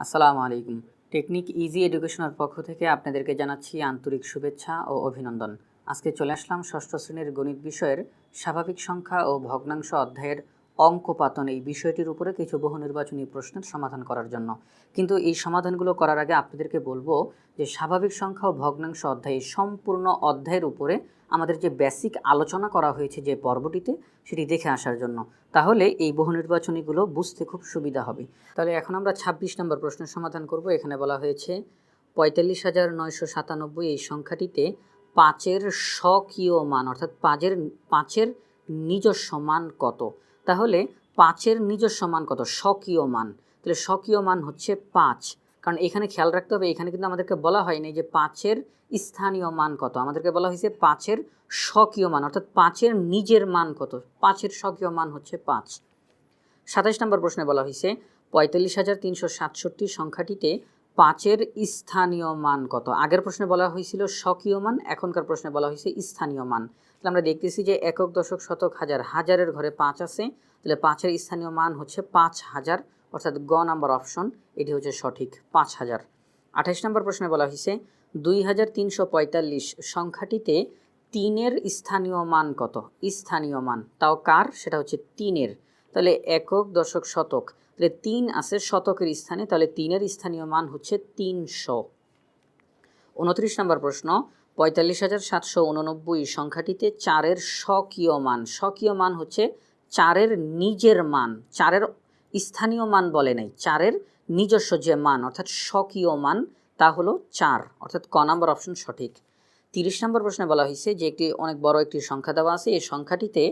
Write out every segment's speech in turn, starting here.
আসসালামু আলাইকুম। Technique easy এডুকেশনের পক্ষ থেকে আপনাদেরকে জানাচ্ছি আন্তরিক শুভেচ্ছা ও অভিনন্দন। আজকে চলে আসলাম ষষ্ঠ শ্রেণির গণিত বিষয়ের স্বাভাবিক সংখ্যা ও ভগ্নাংশ অধ্যায়ের অঙ্কপাতন এই বিষয়টির উপরে কিছু বহু নির্বাচনী প্রশ্নের সমাধান করার জন্য। কিন্তু এই সমাধানগুলো করার আগে আপনাদেরকে বলব যে স্বাভাবিক সংখ্যা ও ভগ্নাংশ অধ্যায় সম্পূর্ণ অধ্যায়ের উপরে আমাদের যে বেসিক আলোচনা করা হয়েছে যে পর্বটিতে, সেটি দেখে আসার জন্য। তাহলে এই বহু নির্বাচনীগুলো বুঝতে খুব সুবিধা হবে। তাহলে এখন আমরা ২৬ নম্বর প্রশ্নের সমাধান করব। এখানে বলা হয়েছে, পঁয়তাল্লিশ হাজার নয়শো সাতানব্বই এই সংখ্যাটিতে পাঁচের স্বকীয় মান, অর্থাৎ পাঁচের পাঁচের নিজস্ব মান কত? তাহলে পাঁচের নিজস্ব মান কত? স্বকীয় মান। তাহলে স্বকীয় মান হচ্ছে পাঁচ। কারণ এখানে খেয়াল রাখতে হবে, এখানে কিন্তু আমাদেরকে বলা হয়নি যে পাঁচের স্থানীয় মান কত। আমাদেরকে বলা হয়েছে পাঁচের স্বকীয় মান, অর্থাৎ পাঁচের নিজের মান কত। পাঁচের স্বকীয় মান হচ্ছে পাঁচ। সাতাশ নম্বর প্রশ্নে বলা হয়েছে, পঁয়তাল্লিশ হাজার তিনশো সাতষট্টি সংখ্যাটিতে পাঁচের স্থানীয় মান কত? আগের প্রশ্নে বলা হয়েছিল স্বকীয় মান, এখনকার প্রশ্নে বলা হয়েছে স্থানীয় মান। তাহলে আমরা দেখতেছি যে একক দশক শতক হাজার, হাজারের ঘরে পাঁচ আছে, তাহলে পাঁচের স্থানীয় মান হচ্ছে পাঁচ হাজার অর্থাৎ গ নাম্বার অপশন, এটি হচ্ছে সঠিক পাঁচ হাজার। আঠাশ নম্বর প্রশ্নে বলা হয়েছে, দুই হাজার তিনশো পঁয়তাল্লিশ সংখ্যাটিতে তিনের স্থানীয় মান কত? স্থানীয় মান। তাও কার? সেটা হচ্ছে তিনের। তাহলে একক, দশক, শতক। তাহলে তিন আছে শতকের স্থানে, তাহলে তিনের স্থানীয় মান হচ্ছে তিনশো। উনত্রিশ নম্বর প্রশ্ন, পঁয়তাল্লিশ হাজার সাতশো উননব্বই সংখ্যাটিতে চারের স্বকীয় মান। স্বকীয় মান হচ্ছে চারের নিজের মান। চারের স্থানীয় মান বলে নাই। চারের নিজস্ব যে মান, অর্থাৎ স্বকীয় মান, তা হলো চার, অর্থাৎ ক নাম্বার অপশন সঠিক। তিরিশ নম্বর প্রশ্নে বলা হয়েছে যে একটি, অনেক বড় একটি সংখ্যা দেওয়া আছে, এই সংখ্যাটিতে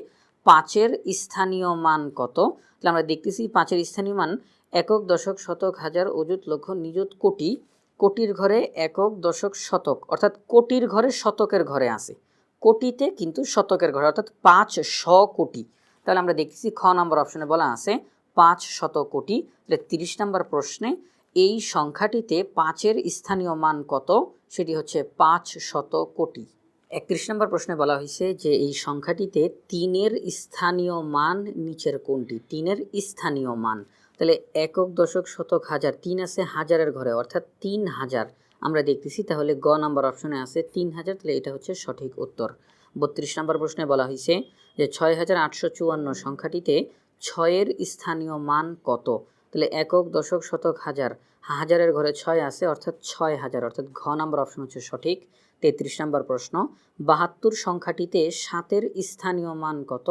পাঁচের স্থানীয় মান কত? তাহলে আমরা দেখতেছি পাঁচের স্থানীয় মান একক, দশক, শতক, হাজার, অযুত, লক্ষ, নিযুত, কোটি। কোটির ঘরে একক, দশক, শতক, অর্থাৎ কোটির ঘরে শতকের ঘরে আছে। কোটিতে কিন্তু শতকের ঘরে, অর্থাৎ পাঁচ শ কোটি তাহলে আমরা দেখতেছি খ নম্বর অপশনে বলা আছে পাঁচ শত কোটি, তাহলে তিরিশ নম্বর প্রশ্নে, এই সংখ্যাটিতে পাঁচের স্থানীয় মান কত? সেটি হচ্ছে পাঁচ শত কোটি। একত্রিশ নম্বর প্রশ্নে বলা হয়েছে যে এই সংখ্যাটিতে তিনের স্থানীয় মান নিচের কোনটি? তিনের স্থানীয় মান। তাহলে একক দশক শতক হাজার, তিন আছে হাজারের ঘরে, অর্থাৎ তিন হাজার। আমরা দেখতেছি তাহলে গ নাম্বার অপশনে আছে তিন হাজার, তাহলে এটা হচ্ছে সঠিক উত্তর। বত্রিশ নম্বর প্রশ্নে বলা হয়েছে যে ছয় হাজার আটশো চুয়ান্ন সংখ্যাটিতে ছয়ের স্থানীয় মান কত? তাহলে একক, দশক, শতক, হাজার। হাজারের ঘরে ছয় আছে, অর্থাৎ ছয় হাজার, অর্থাৎ ঘ নাম্বার অপশন হচ্ছে সঠিক। তেত্রিশ নাম্বার প্রশ্ন, বাহাত্তর সংখ্যাটিতে সাতের স্থানীয় মান কত?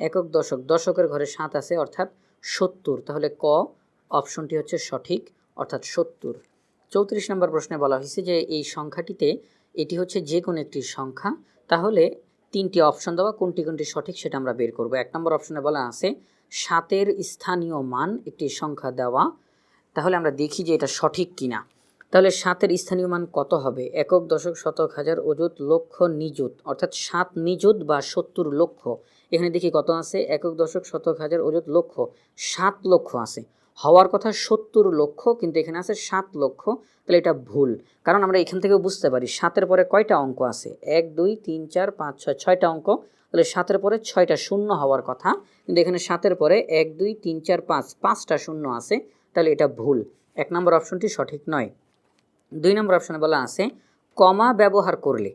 একক, দশক, দশকের ঘরে সাত আছে, অর্থাৎ সত্তর। তাহলে ক অপশনটি হচ্ছে সঠিক, অর্থাৎ সত্তর। চৌত্রিশ নম্বর প্রশ্নে বলা হয়েছে যে এই সংখ্যাটিতে এটি হচ্ছে যে কোনো একটি সংখ্যা, তাহলে তিনটি অপশন দেওয়া, কোনটি কোনটি সঠিক সেটা আমরা বের করব। এক নম্বর অপশনে বলা আছে সাতের স্থানীয় মান একটি সংখ্যা দেওয়া। তাহলে আমরা দেখি যে এটা সঠিক কিনা। তাহলে সাতের স্থানীয় মান কত হবে? একক, দশক, শতক, হাজার, অযুত, লক্ষ, নিযুত। অর্থাৎ সাত নিযুত বা সত্তর লক্ষ। এখানে দেখি কত আছে? একক, দশক, শতক, হাজার, অযুত, লক্ষ। সাত লক্ষ আছে। হওয়ার কথা সত্তর লক্ষ, কিন্তু এখানে আছে সাত লক্ষ। তাহলে এটা ভুল। কারণ আমরা এখান থেকেও বুঝতে পারি, সাতের পরে কয়টা অঙ্ক আছে? এক, দুই, তিন, চার, পাঁচ, ছয়, ছয়টা অঙ্ক। তাহলে সাতের পরে ছয়টা শূন্য হওয়ার কথা। কিন্তু এখানে সাতের পরে এক, দুই, তিন, চার, পাঁচ, পাঁচটা শূন্য আছে, তাহলে এটা ভুল। এক নম্বর অপশনটি সঠিক নয়। দুই নম্বর অপশনে বলা আছে, কমা ব্যবহার করলে।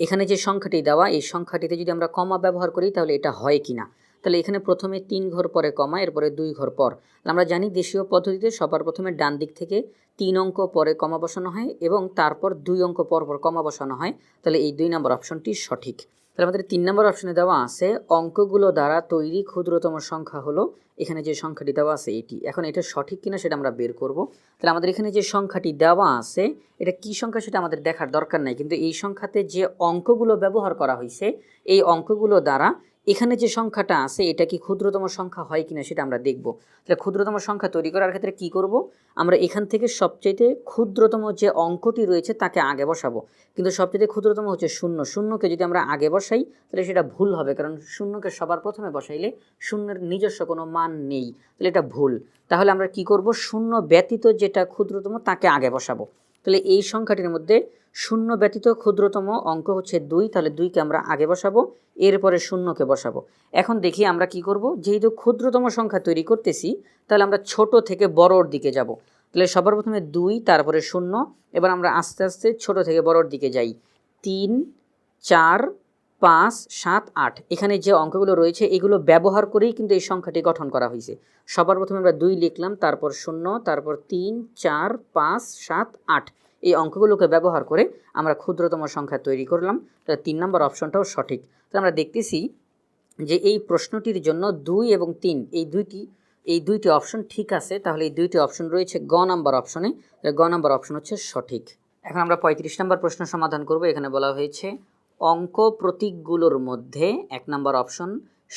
এখানে যে সংখ্যাটি দেওয়া, এই সংখ্যাটিতে যদি আমরা কমা ব্যবহার করি, তাহলে এটা হয় কি না? তাহলে এখানে প্রথমে তিন ঘর পরে কমা, এরপরে দুই ঘর পর। আমরা জানি দেশীয় পদ্ধতিতে সবার প্রথমে ডান দিক থেকে তিন অঙ্ক পরে কমা বসানো হয় এবং তারপর দুই অঙ্ক পর পর কমা বসানো হয়। তাহলে এই দুই নম্বর অপশনটি সঠিক। তাহলে আমাদের তিন নম্বর অপশনে দেওয়া আছে, অঙ্কগুলো দ্বারা তৈরি ক্ষুদ্রতম সংখ্যা হলো, এখানে যে সংখ্যাটি দেওয়া আছে এটি। এখন এটা সঠিক কিনা সেটা আমরা বের করব। তাহলে আমাদের এখানে যে সংখ্যাটি দেওয়া আছে, এটা কি সংখ্যা সেটা আমাদের দেখার দরকার নাই। কিন্তু এই সংখ্যাতে যে অঙ্কগুলো ব্যবহার করা হয়েছে এই অঙ্কগুলো দ্বারা এখানে যে সংখ্যাটা আছে, এটা কি ক্ষুদ্রতম সংখ্যা হয় কিনা সেটা আমরা দেখব। তাহলে ক্ষুদ্রতম সংখ্যা তৈরি করার ক্ষেত্রে কি করব? আমরা এখান থেকে সবচাইতে ক্ষুদ্রতম যে অঙ্কটি রয়েছে, তাকে আগে বসাবো। কিন্তু সবচেয়ে ক্ষুদ্রতম হচ্ছে শূন্য। শূন্যকে যদি আমরা আগে বসাই, তাহলে সেটা ভুল হবে। কারণ শূন্যকে সবার প্রথমে বসাইলে শূন্যের নিজস্ব কোনো মান নেই। তাহলে এটা ভুল। তাহলে আমরা কি করব? শূন্য ব্যতীত যেটা ক্ষুদ্রতম, তাকে আগে বসাবো। তাহলে এই সংখ্যাটির মধ্যে শূন্য ব্যতীত ক্ষুদ্রতম অঙ্ক হচ্ছে দুই, তাহলে দুইকে আমরা আগে বসাবো, এরপরে শূন্যকে বসাবো। এখন দেখি আমরা কি করব? যেহেতু ক্ষুদ্রতম সংখ্যা তৈরি করতেছি, তাহলে আমরা ছোট থেকে বড়র দিকে যাব। তাহলে সবার প্রথমে দুই, তারপরে শূন্য, এবার আমরা আস্তে আস্তে ছোট থেকে বড়র দিকে যাই। তিন, চার পাঁচ, সাত, আট। এখানে যে অঙ্কগুলো রয়েছে, এগুলো ব্যবহার করেই কিন্তু এই সংখ্যাটি গঠন করা হয়েছে। সবার প্রথমে আমরা দুই লিখলাম, তারপর শূন্য, তারপর তিন, চার, পাঁচ, সাত, আট। এই অঙ্কগুলোকে ব্যবহার করে আমরা ক্ষুদ্রতম সংখ্যা তৈরি করলাম। তাহলে তিন নম্বর অপশনটাও সঠিক। তাহলে আমরা দেখতেছি যে এই প্রশ্নটির জন্য দুই এবং তিন, এই দুইটি এই দুইটি অপশন ঠিক আছে। তাহলে এই দুইটি অপশন রয়েছে গ নাম্বার অপশনে। গ নাম্বার অপশন হচ্ছে সঠিক। এখন আমরা পঁয়ত্রিশ নম্বর প্রশ্ন সমাধান করব। এখানে বলা হয়েছে অঙ্ক প্রতীকগুলোর মধ্যে এক নম্বর অপশন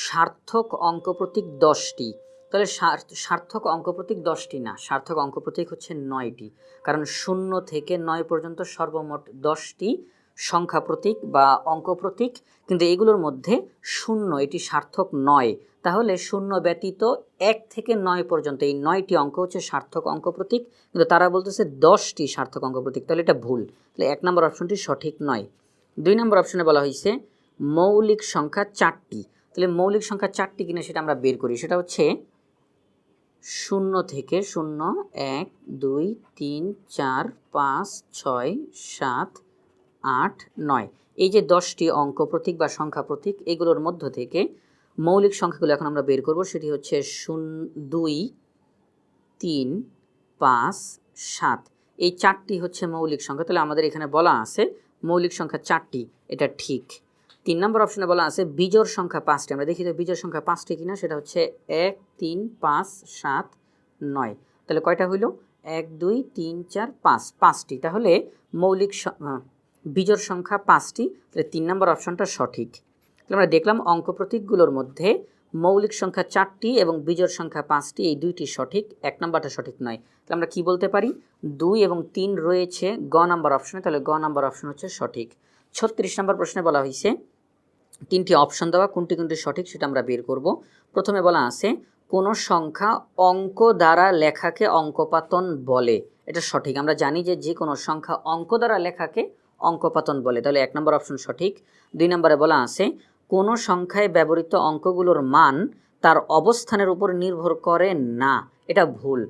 সার্থক অঙ্ক প্রতীক দশটি। তাহলে সার্থক অঙ্ক প্রতীক দশটি না, সার্থক অঙ্ক প্রতীক হচ্ছে নয়টি। কারণ শূন্য থেকে নয় পর্যন্ত সর্বমোট দশটি সংখ্যা প্রতীক বা অঙ্ক প্রতীক, কিন্তু এগুলোর মধ্যে শূন্য, এটি সার্থক নয়। তাহলে শূন্য ব্যতীত এক থেকে নয় পর্যন্ত, এই নয়টি অঙ্ক হচ্ছে সার্থক অঙ্ক প্রতীক, কিন্তু তারা বলতেছে দশটি সার্থক অঙ্ক প্রতীক, তাহলে এটা ভুল। তাহলে এক নম্বর অপশনটি সঠিক নয়। দুই নম্বর অপশনে বলা হয়েছে মৌলিক সংখ্যা চারটি। তাহলে মৌলিক সংখ্যা চারটি কিনা সেটা আমরা বের করি। সেটা হচ্ছে শূন্য থেকে শূন্য, এক, দুই, তিন, চার, পাঁচ, ছয়, সাত, আট, নয়। এই যে দশটি অঙ্ক, প্রতীক বা সংখ্যা প্রতীক, এগুলোর মধ্য থেকে মৌলিক সংখ্যাগুলো এখন আমরা বের করব। সেটি হচ্ছে শূন্য দুই, তিন, পাঁচ, সাত। এই চারটি হচ্ছে মৌলিক সংখ্যা। তাহলে আমাদের এখানে বলা আছে মৌলিক সংখ্যা চারটি, এটা ঠিক। তিন নম্বর অপশনে বলা আছে বিজোড় সংখ্যা পাঁচটি। আমরা দেখি তো বিজোড় সংখ্যা পাঁচটি কিনা, সেটা হচ্ছে এক, তিন, পাঁচ, সাত, নয়। তাহলে কয়টা হইল? এক, দুই, তিন, চার, পাঁচ। পাঁচটি। তাহলে মৌলিক বিজোড় সংখ্যা পাঁচটি। তাহলে তিন নম্বর অপশনটা সঠিক। তাহলে আমরা দেখলাম অঙ্ক প্রতীকগুলোর মধ্যে মৌলিক সংখ্যা চারটি এবং বিজোড় সংখ্যা পাঁচটি, এই দুইটি সঠিক, এক নম্বরটা সঠিক নয়। তাহলে আমরা কি বলতে পারি? দুই এবং তিন রয়েছে গ নাম্বার অপশনে, তাহলে গ নাম্বার অপশন হচ্ছে সঠিক। ছত্রিশ নম্বর প্রশ্নে বলা হয়েছে তিনটি অপশন দেওয়া, কোনটি কোনটি সঠিক সেটা আমরা বের করব। প্রথমে বলা আছে, কোনো সংখ্যা অঙ্ক দ্বারা লেখাকে অঙ্কপাতন বলে। এটা সঠিক। আমরা জানি যে যে কোনো সংখ্যা অঙ্ক দ্বারা লেখাকে অঙ্কপাতন বলে। তাহলে এক নম্বর অপশন সঠিক। দুই নম্বরে বলা আছে কোনো সংখ্যায় ব্যবহৃত অঙ্কগুলোর মান তার অবস্থানের উপর নির্ভর করে না। এটা ভুল।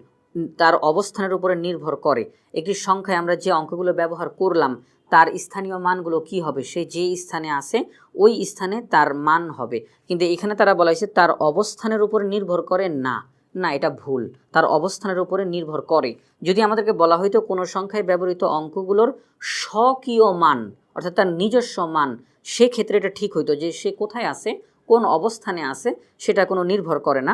তার অবস্থানের উপরে নির্ভর করে। একটি সংখ্যায় আমরা যে অঙ্কগুলো ব্যবহার করলাম, তার স্থানীয় মানগুলো কি হবে? সে যে স্থানে আছে, ওই স্থানে তার মান হবে। কিন্তু এখানে তারা বলা হয়েছে তার অবস্থানের উপর নির্ভর করে না। না, এটা ভুল। তার অবস্থানের উপরে নির্ভর করে। যদি আমাদেরকে বলা হয়তো কোনো সংখ্যায় ব্যবহৃত অঙ্কগুলোর স্বকীয় মান, অর্থাৎ তার নিজস্ব মান সেক্ষেত্রে এটা ঠিক হইতো যে সে কোথায় আছে, কোন অবস্থানে আছে, সেটা কোনো নির্ভর করে না।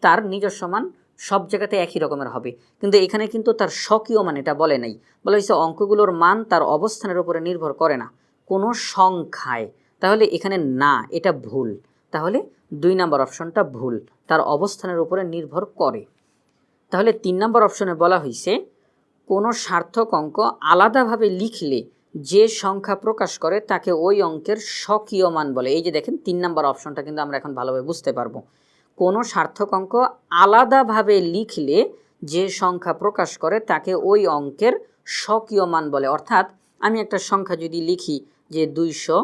তার নিজস্ব মান সব জায়গাতে একই রকমের হবে। কিন্তু এখানে কিন্তু তার স্বকীয় মান এটা বলে নাই। বলা হয়েছে অঙ্কগুলোর মান তার অবস্থানের উপরে নির্ভর করে না। কোনো সংখ্যায়। তাহলে এখানে না, এটা ভুল। তাহলে দুই নম্বর অপশনটা ভুল। তার অবস্থানের উপরে নির্ভর করে। তাহলে তিন নম্বর অপশনে বলা হয়েছে কোনো সার্থক অঙ্ক আলাদাভাবে লিখলে যে সংখ্যা প্রকাশ করে তাকে ওই অঙ্কের স্বকীয় মান বলে। এই যে দেখেন, তিন নাম্বার অপশনটা কিন্তু আমরা এখন ভালোভাবে বুঝতে পারব। কোনো সার্থক অঙ্ক আলাদাভাবে লিখলে যে সংখ্যা প্রকাশ করে তাকে ওই অঙ্কের স্বকীয় মান বলে। অর্থাৎ আমি একটা সংখ্যা যদি লিখি যে দুইশো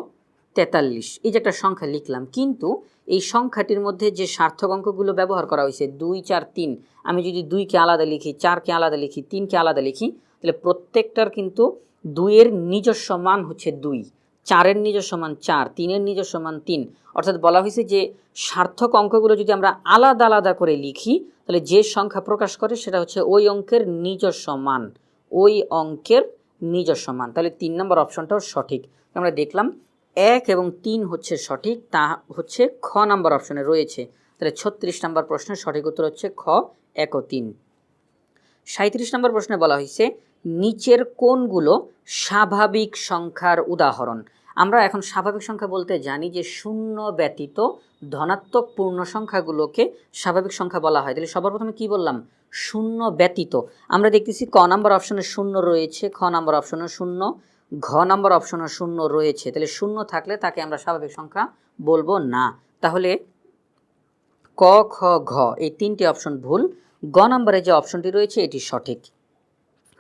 তেতাল্লিশ, এই যে একটা সংখ্যা লিখলাম, কিন্তু এই সংখ্যাটির মধ্যে যে সার্থক অঙ্কগুলো ব্যবহার করা হয়েছে, দুই, চার, তিন, আমি যদি দুইকে আলাদা লিখি, চারকে আলাদা লিখি, তিনকে আলাদা লিখি, তাহলে প্রত্যেকটার কিন্তু দুইয়ের নিজস্ব মান হচ্ছে দুই। চারের নিজস্ব মান চার, তিনের নিজস্ব মান তিন। অর্থাৎ বলা হয়েছে যে সার্থক অঙ্কগুলো যদি আমরা আলাদা আলাদা করে লিখি, তাহলে যে সংখ্যা প্রকাশ করে সেটা হচ্ছে ওই অঙ্কের নিজস্ব মান। ওই অঙ্কের নিজস্ব মান। তাহলে তিন নম্বর অপশনটাও সঠিক। আমরা দেখলাম এক এবং তিন হচ্ছে সঠিক, তা হচ্ছে খ নাম্বার অপশনে রয়েছে। তাহলে ছত্রিশ নম্বর প্রশ্নের সঠিক উত্তর হচ্ছে খ, এক ও তিন। সাঁত্রিশ নম্বর প্রশ্নে বলা হয়েছে নিচের কোনগুলো স্বাভাবিক সংখ্যার উদাহরণ। আমরা এখন স্বাভাবিক সংখ্যা বলতে জানি যে শূন্য ব্যতীত ধনাত্মক পূর্ণ সংখ্যাগুলোকে স্বাভাবিক সংখ্যা বলা হয়। তাহলে সবার প্রথমে কি বললাম? শূন্য ব্যতীত। আমরা দেখতেছি ক নাম্বার অপশনে শূন্য রয়েছে, খ নাম্বার অপশনে শূন্য, ঘ নাম্বার অপশনে শূন্য রয়েছে। তাহলে শূন্য থাকলে তাকে আমরা স্বাভাবিক সংখ্যা বলব না। তাহলে ক, খ, ঘ এই তিনটি অপশন ভুল। গ নম্বরে যে অপশনটি রয়েছে এটি সঠিক।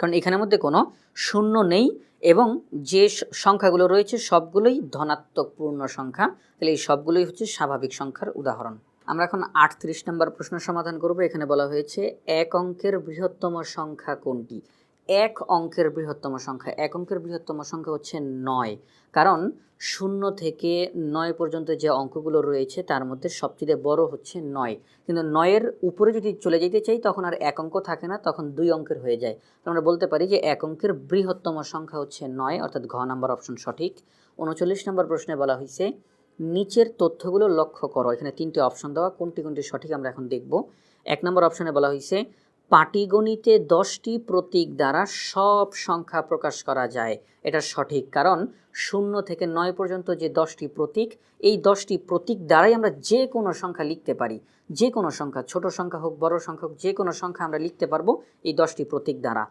কারণ এখানের মধ্যে কোনো শূন্য নেই এবং যে সংখ্যাগুলো রয়েছে সবগুলোই ধনাত্মক পূর্ণ সংখ্যা। তাহলে এই সবগুলোই হচ্ছে স্বাভাবিক সংখ্যার উদাহরণ। আমরা এখন আটত্রিশ নম্বর প্রশ্ন সমাধান করব। এখানে বলা হয়েছে এক অঙ্কের বৃহত্তম সংখ্যা কোনটি? এক অঙ্কের বৃহত্তম সংখ্যা। এক অঙ্কের বৃহত্তম সংখ্যা হচ্ছে নয়। কারণ শূন্য থেকে নয় পর্যন্ত যে অঙ্কগুলো রয়েছে, তার মধ্যে সবচেয়ে বড় হচ্ছে নয়। কিন্তু নয়ের উপরে যদি চলে যেতে চাই, তখন আর এক অঙ্ক থাকে না, তখন দুই অঙ্কের হয়ে যায়। আমরা বলতে পারি যে এক অঙ্কের বৃহত্তম সংখ্যা হচ্ছে নয়, অর্থাৎ ঘ নাম্বার অপশন সঠিক। উনচল্লিশ নম্বর প্রশ্নে বলা হয়েছে নিচের তথ্যগুলো লক্ষ্য করো। এখানে তিনটি অপশন দেওয়া, কোনটি কোনটি সঠিক আমরা এখন দেখব। এক নম্বর অপশনে বলা হয়েছে পাটিগণিতে দশটি প্রতীক দ্বারা সব সংখ্যা প্রকাশ করা যায়। এটা সঠিক কারণ শূন্য থেকে নয় পর্যন্ত যে দশটি প্রতীক, এই দশটি প্রতীক দ্বারাই আমরা যে কোনো সংখ্যা লিখতে পারি। যে কোনো সংখ্যা, ছোট সংখ্যা হোক, বড় সংখ্যা হোক, যে কোনো সংখ্যা আমরা লিখতে পারব এই দশটি প্রতীক দ্বারা।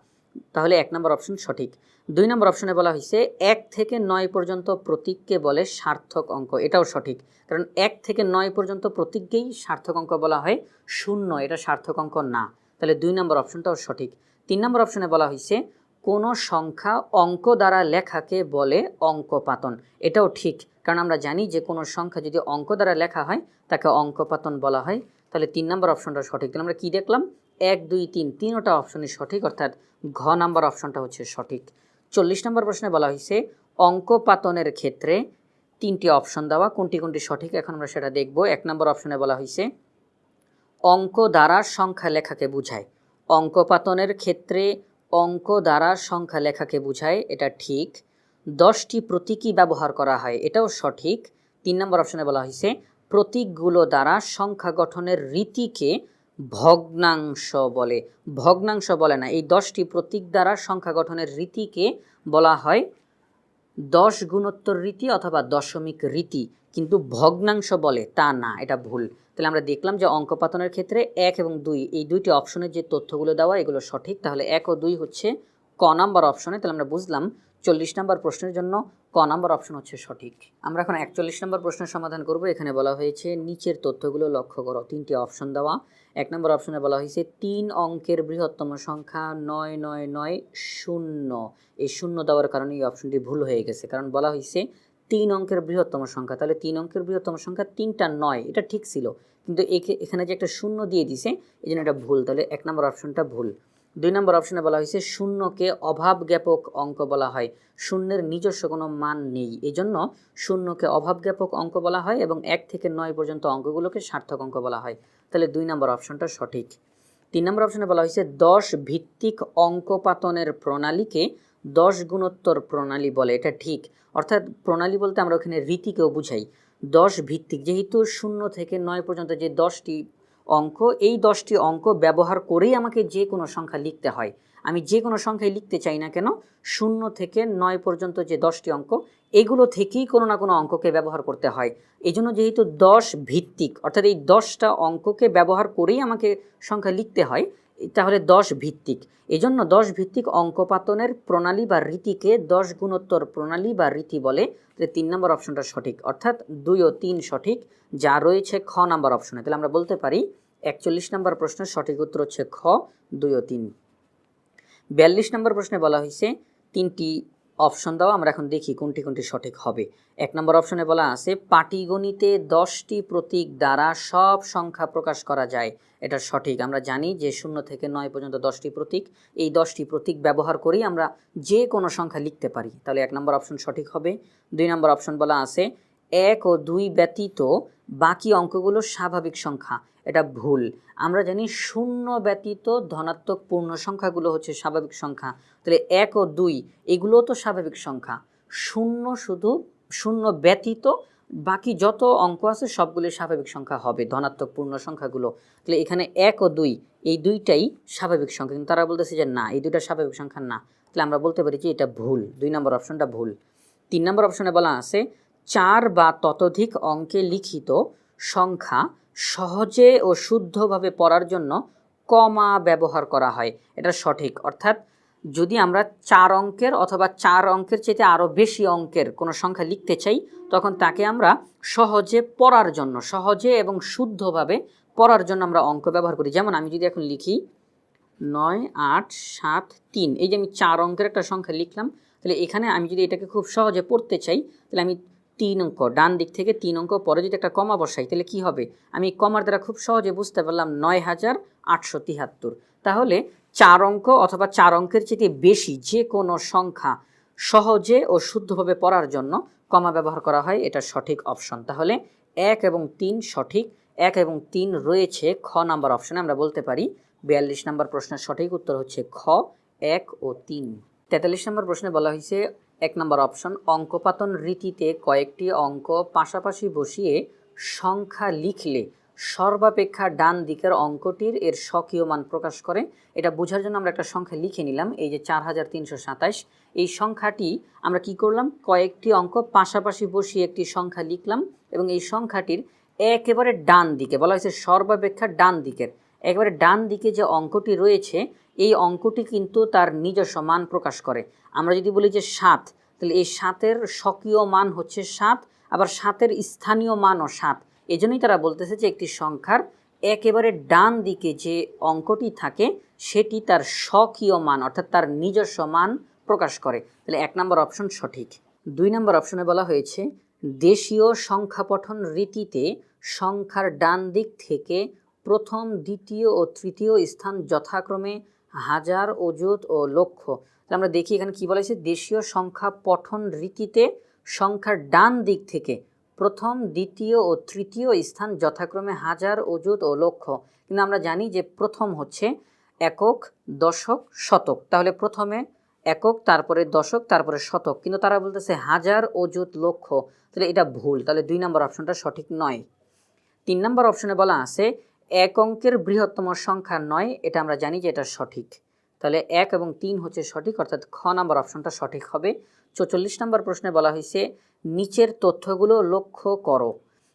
তাহলে এক নম্বর অপশন সঠিক। দুই নম্বর অপশনে বলা হয়েছে, এক থেকে নয় পর্যন্ত প্রতীককে বলে সার্থক অঙ্ক। এটাও সঠিক। কারণ এক থেকে নয় পর্যন্ত প্রতীককেই সার্থক অঙ্ক বলা হয়। শূন্য, এটা সার্থক অঙ্ক না। তাহলে দুই নম্বর অপশনটাও সঠিক। তিন নম্বর অপশনে বলা হয়েছে, কোনো সংখ্যা অঙ্ক দ্বারা লেখাকে বলে অঙ্কপাতন। এটাও ঠিক, কারণ আমরা জানি যে কোনো সংখ্যা যদি অঙ্ক দ্বারা লেখা হয়, তাকে অঙ্কপাতন বলা হয়। তাহলে তিন নম্বর অপশনটা সঠিক। তাহলে আমরা কী দেখলাম? এক, দুই, তিন, তিনোটা অপশনই সঠিক, অর্থাৎ ঘ নাম্বার অপশনটা হচ্ছে সঠিক। চল্লিশ নম্বর প্রশ্নে বলা হয়েছে, অঙ্কপাতনের ক্ষেত্রে তিনটি অপশন দেওয়া, কোনটি কোনটি সঠিক? এখন আমরা সেটা দেখব। এক নম্বর অপশনে বলা হয়েছে অঙ্ক দ্বারা সংখ্যা লেখাকে বুঝায়। অঙ্কপাতনের ক্ষেত্রে অঙ্ক দ্বারা সংখ্যা লেখাকে বুঝায়, এটা ঠিক। দশটি প্রতীকী ব্যবহার করা হয়, এটাও সঠিক। তিন নম্বর অপশনে বলা হয়েছে, প্রতীকগুলো দ্বারা সংখ্যা গঠনের রীতিকে ভগ্নাংশ বলে। ভগ্নাংশ বলে না, এই দশটি প্রতীক দ্বারা সংখ্যা গঠনের রীতিকে বলা হয় দশ গুণোত্তর রীতি অথবা দশমিক রীতি। কিন্তু ভগ্নাংশ বলে তা না, এটা ভুল। তাহলে আমরা দেখলাম যে অঙ্কপাতনের ক্ষেত্রে এক এবং দুই, এই দুইটি অপশনের যে তথ্যগুলো দেওয়া, এগুলো সঠিক। তাহলে এক ও দুই হচ্ছে ক নাম্বার অপশনে তাহলে আমরা বুঝলাম চল্লিশ নাম্বার প্রশ্নের জন্য ক নাম্বার অপশন হচ্ছে সঠিক। আমরা এখন একচল্লিশ নম্বর প্রশ্নের সমাধান করব। এখানে বলা হয়েছে নিচের তথ্যগুলো লক্ষ্য করো। তিনটি অপশন দেওয়া। এক নম্বর অপশনে বলা হয়েছে তিন অঙ্কের বৃহত্তম সংখ্যা নয় নয় নয়, শূন্য। এই শূন্য দেওয়ার কারণে এই অপশনটি ভুল হয়ে গেছে। কারণ বলা হয়েছে তিন অঙ্কের বৃহত্তম সংখ্যা, তাহলে তিন অঙ্কের বৃহত্তম সংখ্যা তিনটা নয়, এটা ঠিক ছিল। কিন্তু এখে- এখানে যে একটা শূন্য দিয়ে দিছে এই জন্য এটা ভুল। তাহলে এক নম্বর অপশনটা ভুল। দুই নম্বর অপশনে বলা হয়েছে, শূন্যকে অভাব জ্ঞাপক অঙ্ক বলা হয়। শূন্যের নিজস্ব কোনো মান নেই। এই জন্য শূন্যকে অভাব জ্ঞাপক অঙ্ক বলা হয় এবং এক থেকে নয় পর্যন্ত অঙ্কগুলোকে সার্থক অঙ্ক বলা হয়। তাহলে দুই নম্বর অপশনটা সঠিক। তিন নম্বর অপশনে বলা হয়েছে, দশ ভিত্তিক অঙ্কপাতনের প্রণালীকে দশ গুণোত্তর প্রণালী বলে, এটা ঠিক। অর্থাৎ প্রণালী বলতে আমরা ওখানে রীতিকেও বুঝাই। দশ ভিত্তিক, যেহেতু শূন্য থেকে নয় পর্যন্ত যে দশটি অঙ্ক, এই দশটি অঙ্ক ব্যবহার করেই আমাকে যে কোনো সংখ্যা লিখতে হয়। আমি যে কোনো সংখ্যায় লিখতে চাই না কেন, শূন্য থেকে নয় পর্যন্ত যে দশটি অঙ্ক, এগুলো থেকেই কোনো না কোনো অঙ্ককে ব্যবহার করতে হয়। এই জন্য যেহেতু দশ ভিত্তিক, অর্থাৎ এই দশটা অঙ্ককে ব্যবহার করেই আমাকে সংখ্যা লিখতে হয় তাহলে দশ ভিত্তিক এই জন্য দশ ভিত্তিক অঙ্কপাতনের প্রণালী বা রীতিকে দশ গুণোত্তর প্রণালী বা রীতি বলে। তিন নম্বর অপশনটা সঠিক, অর্থাৎ দুই ও তিন সঠিক। যা রয়েছে খ নাম্বার অপশনে, তাহলে আমরা বলতে পারি একচল্লিশ নম্বর প্রশ্নের সঠিক উত্তর হচ্ছে খ, দুই ও তিন। বিয়াল্লিশ নম্বর প্রশ্নে বলা হয়েছে তিনটি অপশন দাও, আমরা এখন দেখি কোনটি কোনটি সঠিক হবে। এক নম্বর অপশনে বলা আছে, পাটিগণিতে দশটি প্রতীক দ্বারা সব সংখ্যা প্রকাশ করা যায়। এটা সঠিক। আমরা জানি যে শূন্য থেকে নয় পর্যন্ত দশটি প্রতীক। এই দশটি প্রতীক ব্যবহার করেই আমরা যে কোনো সংখ্যা লিখতে পারি। তাহলে এক নম্বর অপশন সঠিক হবে। দুই নম্বর অপশন বলা আছে, এক ও দুই ব্যতীত বাকি অঙ্কগুলো স্বাভাবিক সংখ্যা। এটা ভুল। আমরা জানি শূন্য ব্যতীত ধনাত্মক পূর্ণ সংখ্যাগুলো হচ্ছে স্বাভাবিক সংখ্যা। তাহলে এক ও দুই, এগুলোও তো স্বাভাবিক সংখ্যা। শূন্য শুধু, শূন্য ব্যতীত বাকি যত অঙ্ক আছে সবগুলি স্বাভাবিক সংখ্যা হবে, ধনাত্মক পূর্ণ সংখ্যাগুলো। তাহলে এখানে এক ও দুই, এই দুইটাই স্বাভাবিক সংখ্যা। কিন্তু তারা বলতেছে যে না, এই দুইটা স্বাভাবিক সংখ্যা না। তাহলে আমরা বলতে পারি যে এটা ভুল, দুই নম্বর অপশনটা ভুল। তিন নম্বর অপশনে বলা আছে, চার বা ততোধিক অঙ্কে লিখিত সংখ্যা সহজে ও শুদ্ধভাবে পড়ার জন্য কমা ব্যবহার করা হয়। এটা সঠিক। অর্থাৎ যদি আমরা চার অঙ্কের অথবা চার অঙ্কের চেয়ে আরও বেশি অঙ্কের কোনো সংখ্যা লিখতে চাই, তখন তাকে আমরা সহজে পড়ার জন্য, সহজে এবং শুদ্ধভাবে পড়ার জন্য আমরা অঙ্ক ব্যবহার করি। যেমন আমি যদি এখন লিখি নয়, আট, সাত, তিন, এই যে আমি চার অঙ্কের একটা সংখ্যা লিখলাম, তাহলে এখানে আমি যদি এটাকে খুব সহজে পড়তে চাই, তাহলে আমি তিন অঙ্ক, ডান দিক থেকে তিন অঙ্ক, পরে যদি একটা কমা বসাই, তাহলে কি হবে? আমি কমার দ্বারা খুব সহজে বুঝতে পারলাম নয় হাজার আটশো তিহাত্তর। তাহলে চার অঙ্ক অথবা চার অঙ্কের চেয়ে বেশি যে কোনো সংখ্যা সহজে ও শুদ্ধভাবে পড়ার জন্য কমা ব্যবহার করা হয়, এটা সঠিক অপশন। তাহলে এক এবং তিন সঠিক, এক এবং তিন রয়েছে খ নাম্বার অপশনে, আমরা বলতে পারি বিয়াল্লিশ নম্বর প্রশ্নের সঠিক উত্তর হচ্ছে খ, এক ও তিন। তেতাল্লিশ নম্বর প্রশ্নে বলা হয়েছে এক নম্বর অপশন, অঙ্কপাতন রীতিতে কয়েকটি অঙ্ক পাশাপাশি বসিয়ে সংখ্যা লিখলে সর্বাপেক্ষা ডান দিকের অঙ্কটির এর স্বকীয় মান প্রকাশ করে। এটা বোঝার জন্য আমরা একটা সংখ্যা লিখে নিলাম, এই যে চার হাজার তিনশো সাতাশ। এই সংখ্যাটি আমরা কি করলাম? কয়েকটি অঙ্ক পাশাপাশি বসিয়ে একটি সংখ্যা লিখলাম এবং এই সংখ্যাটির একেবারে ডান দিকে, বলা হয়েছে সর্বাপেক্ষা ডান দিকের। একেবারে ডান দিকে যে অঙ্কটি রয়েছে এই অঙ্কটি কিন্তু তার নিজস্ব মান প্রকাশ করে। আমরা যদি বলি যে সাত, তাহলে এই সাতের স্বকীয় মান হচ্ছে সাত, আবার সাতের স্থানীয় মানও সাত। এজন্যই তারা বলতেছে যে একটি সংখ্যার একেবারে ডান দিকে যে অঙ্কটি থাকে, সেটি তার স্বকীয় মান, অর্থাৎ তার নিজস্ব মান প্রকাশ করে। তাহলে এক নম্বর অপশন সঠিক। দুই নম্বর অপশনে বলা হয়েছে, দেশীয় সংখ্যা পঠন রীতিতে সংখ্যার ডান দিক থেকে প্রথম, দ্বিতীয় ও তৃতীয় স্থান যথাক্রমে হাজার অযুত ও লক্ষ। তাহলে আমরা দেখি এখানে কি বলা হয়েছে? দেশীয় সংখ্যা পঠন রীতিতে সংখ্যার ডান দিক থেকে প্রথম, দ্বিতীয় ও তৃতীয় স্থান যথাক্রমে হাজার অযুত ও লক্ষ। কিন্তু আমরা জানি যে প্রথম হচ্ছে একক, দশক, শতক। তাহলে প্রথমে একক, তারপরে দশক, তারপরে শতক। কিন্তু তারা বলতেছে হাজার অযুত লক্ষ। তাহলে এটা ভুল। তাহলে দুই নম্বর অপশনটা সঠিক নয়। তিন নম্বর অপশনে বলা আছে এক অঙ্কের বৃহত্তম সংখ্যা নয়, এটা আমরা জানি যে এটা সঠিক। তাহলে এক এবং তিন হচ্ছে সঠিক, অর্থাৎ খ নম্বর অপশনটা সঠিক হবে। চৌচল্লিশ নম্বর প্রশ্নে বলা হয়েছে, নিচের তথ্যগুলো লক্ষ্য করো।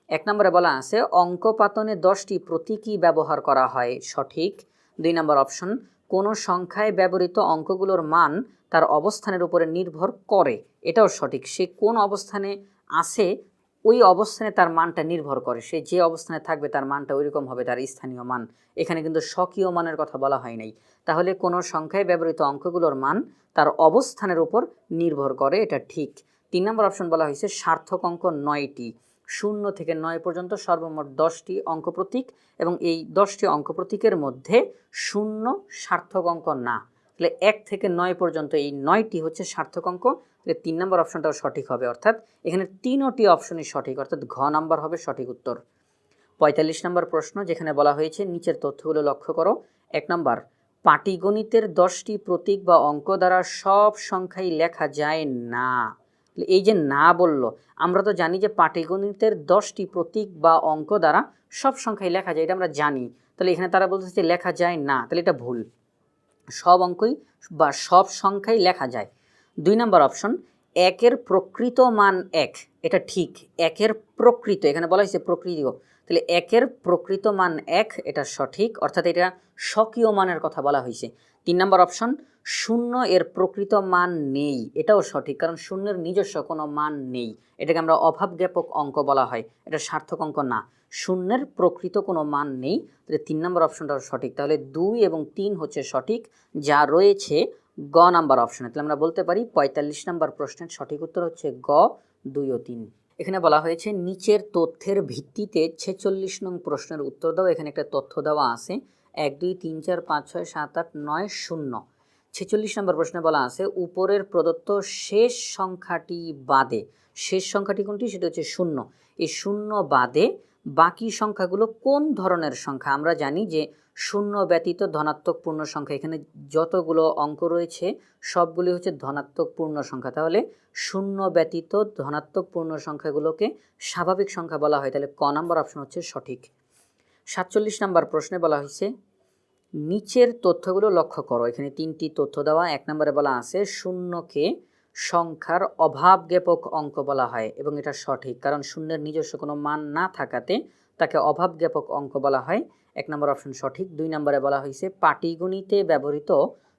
এক নম্বরে বলা আছে অঙ্ক পাতনে দশটি প্রতীকী ব্যবহার করা হয়, সঠিক। দুই নম্বর অপশন, কোনো সংখ্যায় ব্যবহৃত অঙ্কগুলোর মান তার অবস্থানের উপরে নির্ভর করে, এটাও সঠিক। সে কোন অবস্থানে আছে ওই অবস্থানে তার মানটা নির্ভর করে। সে যে অবস্থানে থাকবে তার মানটা ওইরকম হবে, তার স্থানীয় মান। এখানে কিন্তু স্বকীয় মানের কথা বলা হয় নাই। তাহলে কোনো সংখ্যায় ব্যবহৃত অঙ্কগুলোর মান তার অবস্থানের উপর নির্ভর করে, এটা ঠিক। তিন নম্বর অপশন বলা হয়েছে সার্থক অঙ্ক নয়টি। শূন্য থেকে নয় পর্যন্ত সর্বমোট দশটি অঙ্ক প্রতীক এবং এই দশটি অঙ্ক প্রতীকের মধ্যে শূন্য সার্থক অঙ্ক না। তাহলে এক থেকে নয় পর্যন্ত এই নয়টি হচ্ছে সার্থক অঙ্ক। তাহলে তিন নম্বর অপশনটাও সঠিক হবে, অর্থাৎ এখানে তিনোটি অপশনই সঠিক, অর্থাৎ ঘ নাম্বার হবে সঠিক উত্তর। পঁয়তাল্লিশ নম্বর প্রশ্ন যেখানে বলা হয়েছে নিচের তথ্যগুলো লক্ষ্য করো। এক নম্বর, পাটিগণিতের দশটি প্রতীক বা অঙ্ক দ্বারা সব সংখ্যাই লেখা যায় না। এই যে না বলল, আমরা তো জানি যে পাটিগণিতের দশটি প্রতীক বা অঙ্ক দ্বারা সব সংখ্যাই লেখা যায়, এটা আমরা জানি। তাহলে এখানে তারা বলতেছে লেখা যায় না, তাহলে এটা ভুল। সব অঙ্কই বা সব সংখ্যাই লেখা যায়। দুই নম্বর অপশন, একের প্রকৃত মান এক। এটা ঠিক, একের প্রকৃত, এখানে বলা হয়েছে প্রকৃত। তাহলে একের প্রকৃত মান এক, এটা সঠিক, অর্থাৎ এটা স্বকীয় মানের কথা বলা হয়েছে। তিন নম্বর অপশন শূন্য এর প্রকৃত মান নেই। এটাও সঠিক, কারণ শূন্যের নিজস্ব কোনো মান নেই। এটাকে আমরা অভাব জ্ঞাপক অঙ্ক বলা হয়। এটা সার্থক অঙ্ক না। শূন্যের প্রকৃত কোনো মান নেই। তাহলে তিন নম্বর অপশনটাও সঠিক। তাহলে দুই এবং তিন হচ্ছে সঠিক। যা রয়েছে গ নাম্বার অপশনে। তাহলে আমরা বলতে পারি পঁয়তাল্লিশ নম্বর প্রশ্নের সঠিক উত্তর হচ্ছে গ, দুই ও তিন। এখানে বলা হয়েছে নিচের তথ্যের ভিত্তিতে ছেচল্লিশ নং প্রশ্নের উত্তর দাও। এখানে একটা তথ্য দেওয়া আছে। এক, দুই, তিন, চার, পাঁচ, ছয়, সাত, আট, নয়, শূন্য। ছেচল্লিশ নম্বর প্রশ্নে বলা আছে, উপরের প্রদত্ত শেষ সংখ্যাটি বাদে, শেষ সংখ্যাটি কোনটি? সেটা হচ্ছে শূন্য। এই শূন্য বাদে বাকি সংখ্যাগুলো কোন ধরনের সংখ্যা? আমরা জানি যে শূন্য ব্যতীত ধনাত্মক পূর্ণ সংখ্যা, এখানে যতগুলো অঙ্ক রয়েছে, সবগুলি হচ্ছে ধনাত্মক পূর্ণ সংখ্যা। তাহলে শূন্য ব্যতীত ধনাত্মক পূর্ণ সংখ্যাগুলোকে স্বাভাবিক সংখ্যা বলা হয়। তাহলে ক নাম্বার অপশন হচ্ছে সঠিক। সাতচল্লিশ নাম্বার প্রশ্নে বলা হয়েছে নিচের তথ্যগুলো লক্ষ্য করো। এখানে তিনটি তথ্য দেওয়া, এক নম্বরে বলা আছে, শূন্যকে সংখ্যার অভাব জ্ঞাপক অঙ্ক বলা হয় এবং এটা সঠিক, কারণ শূন্যের নিজস্ব কোনো মান না থাকাতে তাকে অভাব জ্ঞাপক অঙ্ক বলা হয়। এক নম্বর অপশন সঠিক, দুই নম্বরে বলা হয়েছে, পাটিগণিতে ব্যবহৃত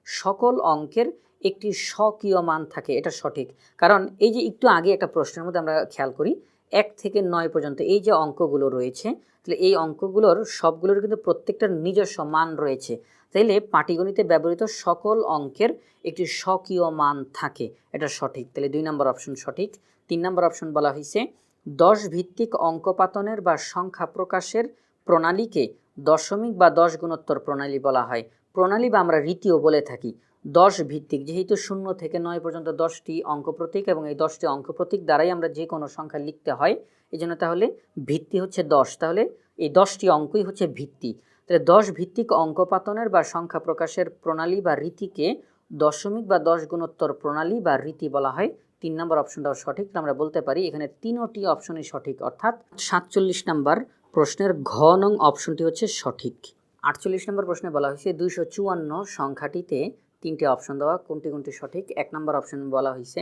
সকল অঙ্কের একটি স্বকীয় মান থাকে, এটা সঠিক। কারণ এই যে একটু আগে একটা প্রশ্নের মধ্যে আমরা খেয়াল করি এক থেকে নয় পর্যন্ত এই যে অঙ্কগুলো রয়েছে, তাহলে এই অঙ্কগুলোর সবগুলোর কিন্তু প্রত্যেকটার নিজস্ব মান রয়েছে। তাইলে পাটিগণিতে ব্যবহৃত সকল অঙ্কের একটি স্বকীয় মান থাকে। এটা সঠিক। তাহলে দুই নম্বর অপশন সঠিক। তিন নম্বর অপশন বলা হয়েছে দশ ভিত্তিক অঙ্কপাতনের বা সংখ্যা প্রকাশের প্রণালীকে দশমিক বা দশ গুণোত্তর প্রণালী বলা হয়। প্রণালী বা আমরা রীতিও বলে থাকি। দশ ভিত্তিক, যেহেতু শূন্য থেকে নয় পর্যন্ত দশটি অঙ্ক প্রতীক এবং এই দশটি অঙ্ক প্রতীক দ্বারাই আমরা যে কোনো সংখ্যা লিখতে হয় এই জন্য তাহলে ভিত্তি হচ্ছে দশ। তাহলে এই দশটি অঙ্কই হচ্ছে ভিত্তি। তাহলে দশ ভিত্তিক অঙ্কপাতনের বা সংখ্যা প্রকাশের প্রণালী বা রীতিকে দশমিক বা দশ গুণোত্তর প্রণালী বা রীতি বলা হয়। তিন নম্বর অপশনটাও সঠিক, আমরা বলতে পারি এখানে তিনোটি অপশনই সঠিক, অর্থাৎ সাতচল্লিশ নম্বর প্রশ্নের ঘ নং অপশনটি হচ্ছে সঠিক। আটচল্লিশ নম্বর প্রশ্নে বলা হয়েছে, দুইশো চুয়ান্ন সংখ্যাটিতে তিনটে অপশন দেওয়া, কোনটি কোনটি সঠিক? এক নম্বর অপশন বলা হয়েছে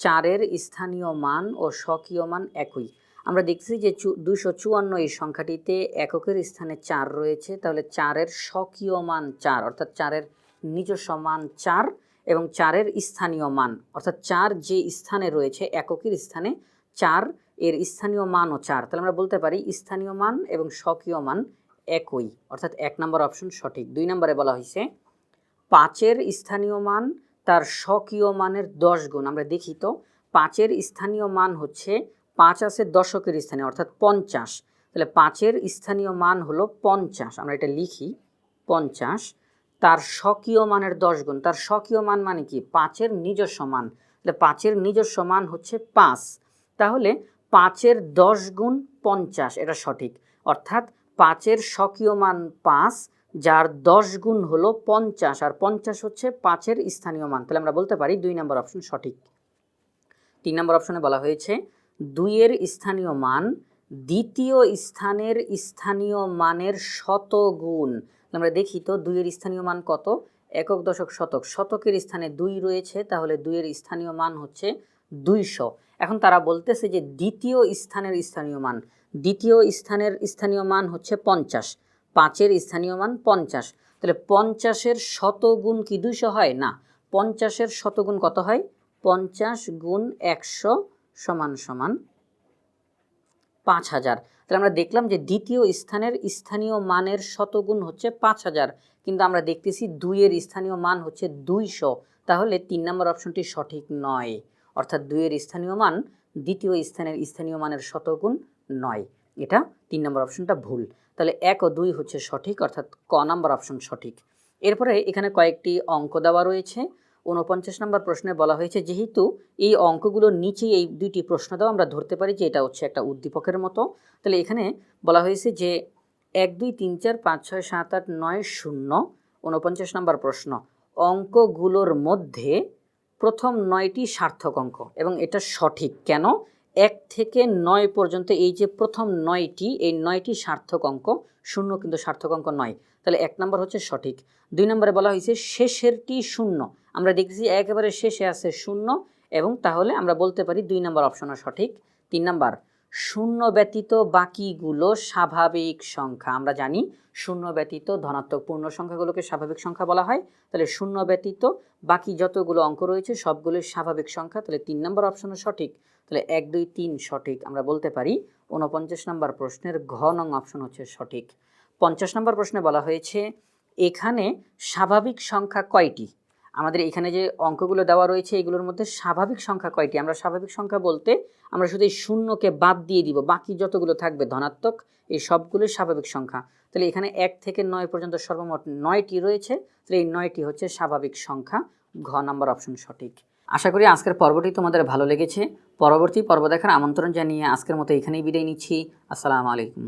চারের স্থানীয় মান ও স্বকীয় মান একই। আমরা দেখছি যে দুইশো চুয়ান্ন এই সংখ্যাটিতে এককের স্থানে চার রয়েছে, তাহলে চারের স্বকীয় মান চার, অর্থাৎ চারের নিজস্ব মান চার এবং চারের স্থানীয় মান, অর্থাৎ চার যে স্থানে রয়েছে এককের স্থানে চার, এর স্থানীয় মানও চার। তাহলে আমরা বলতে পারি স্থানীয় মান এবং স্বকীয় মান একই, অর্থাৎ এক নম্বর অপশন সঠিক। দুই নম্বরে বলা হয়েছে পাঁচের স্থানীয় মান তার স্বকীয় মানের দশ গুণ। আমরা দেখি তো, পাঁচের স্থানীয় মান হচ্ছে পাঁচ আছে দশকের স্থানে অর্থাৎ পঞ্চাশ। তাহলে পাঁচের স্থানীয় মান হলো পঞ্চাশ। আমরা এটা লিখি, পঞ্চাশ। তার স্বকীয় মানের দশ গুণ। তার স্বকীয় মান মানে কি? পাঁচের নিজস্ব মান। তাহলে পাঁচের নিজস্ব মান হচ্ছে পাঁচ। তাহলে পাঁচের দশ গুণ পঞ্চাশ, এটা সঠিক। অর্থাৎ পাঁচের স্বকীয় মান পাঁচ যার দশ গুণ হলো পঞ্চাশ, আর পঞ্চাশ হচ্ছে পাঁচের স্থানীয় মান। তাহলে আমরা বলতে পারি দুই নম্বর অপশন সঠিক। তিন নম্বর অপশনে বলা হয়েছে, দুইয়ের স্থানীয় মান দ্বিতীয় স্থানের স্থানীয় মানের শতগুণ। আমরা দেখি তো, দুইয়ের স্থানীয় মান কত? একক দশক শতক। শতকের স্থানে দুই রয়েছে, তাহলে দুইয়ের স্থানীয় মান হচ্ছে দুইশো। এখন তারা বলতেছে যে দ্বিতীয় স্থানের স্থানীয় মান, দ্বিতীয় স্থানের স্থানীয় মান হচ্ছে পঞ্চাশ। পাঁচের স্থানীয় মান পঞ্চাশ। তাহলে পঞ্চাশের শতগুণ কি দুইশো হয়? না, পঞ্চাশের শতগুণ কত হয়? পঞ্চাশ গুণ একশো সমান সমান পাঁচ হাজার। তাহলে আমরা দেখলাম যে দ্বিতীয় স্থানের স্থানীয় মানের শতগুণ হচ্ছে পাঁচ হাজার, কিন্তু আমরা দেখতেছি দুইয়ের স্থানীয় মান হচ্ছে দুইশো। তাহলে তিন নম্বর অপশনটি সঠিক নয়, অর্থাৎ দুইয়ের স্থানীয় মান দ্বিতীয় স্থানের স্থানীয় মানের শতগুণ নয়। এটা তিন নম্বর অপশনটা ভুল। তাহলে এক ও দুই হচ্ছে সঠিক, অর্থাৎ ক নাম্বার অপশন সঠিক। এরপরে এখানে কয়েকটি অঙ্ক দেওয়া রয়েছে। উনপঞ্চাশ নম্বর প্রশ্নে বলা হয়েছে, যেহেতু এই অঙ্কগুলোর নিচে এই দুইটি প্রশ্ন দেওয়া, আমরা ধরতে পারি যে এটা হচ্ছে একটা উদ্দীপকের মতো। তাহলে এখানে বলা হয়েছে যে এক, দুই, তিন, চার, পাঁচ, ছয়, সাত, আট, নয়, শূন্য উনপঞ্চাশ নম্বর প্রশ্ন। অঙ্কগুলোর মধ্যে প্রথম নয়টি সার্থক অঙ্ক এবং এটা সঠিক। কেন? এক থেকে নয় পর্যন্ত এই যে প্রথম নয়টি, এই নয়টি সার্থক অঙ্ক, শূন্য কিন্তু সার্থক অঙ্ক নয়। তাহলে এক নম্বর হচ্ছে সঠিক। দুই নম্বরে বলা হয়েছে শেষেরটি শূন্য। আমরা দেখছি একেবারে শেষে আছে শূন্য এবং তাহলে আমরা বলতে পারি দুই নম্বর অপশনও সঠিক। তিন নম্বর, শূন্য ব্যতীত বাকিগুলো স্বাভাবিক সংখ্যা। আমরা জানি শূন্য ব্যতীত ধনাত্মক পূর্ণ সংখ্যাগুলোকে স্বাভাবিক সংখ্যা বলা হয়। তাহলে শূন্য ব্যতীত বাকি যতগুলো অঙ্ক রয়েছে সবগুলোই স্বাভাবিক সংখ্যা। তাহলে তিন নম্বর অপশনও সঠিক। তাহলে এক, দুই, তিন সঠিক। আমরা বলতে পারি উনপঞ্চাশ নম্বর প্রশ্নের ঘ নং অপশন হচ্ছে সঠিক। পঞ্চাশ নম্বর প্রশ্নে বলা হয়েছে, এখানে স্বাভাবিক সংখ্যা কয়টি? আমাদের এখানে যে অঙ্কগুলো দেওয়া রয়েছে, এগুলোর মধ্যে স্বাভাবিক সংখ্যা কয়টি? আমরা স্বাভাবিক সংখ্যা বলতে আমরা শুধু এই শূন্যকে বাদ দিয়ে দিব, বাকি যতগুলো থাকবে, ধনাত্মক, এই সবগুলো স্বাভাবিক সংখ্যা। তাহলে এখানে এক থেকে নয় পর্যন্ত সর্বমোট নয়টি রয়েছে, তাহলে এই নয়টি হচ্ছে স্বাভাবিক সংখ্যা, ঘ নম্বর অপশন সঠিক। আশা করি আজকের পর্বটি তোমাদের ভালো লেগেছে। পরবর্তী পর্ব দেখার আমন্ত্রণ জানিয়ে আজকের মতো এখানেই বিদায় নিচ্ছি। আসসালামু আলাইকুম।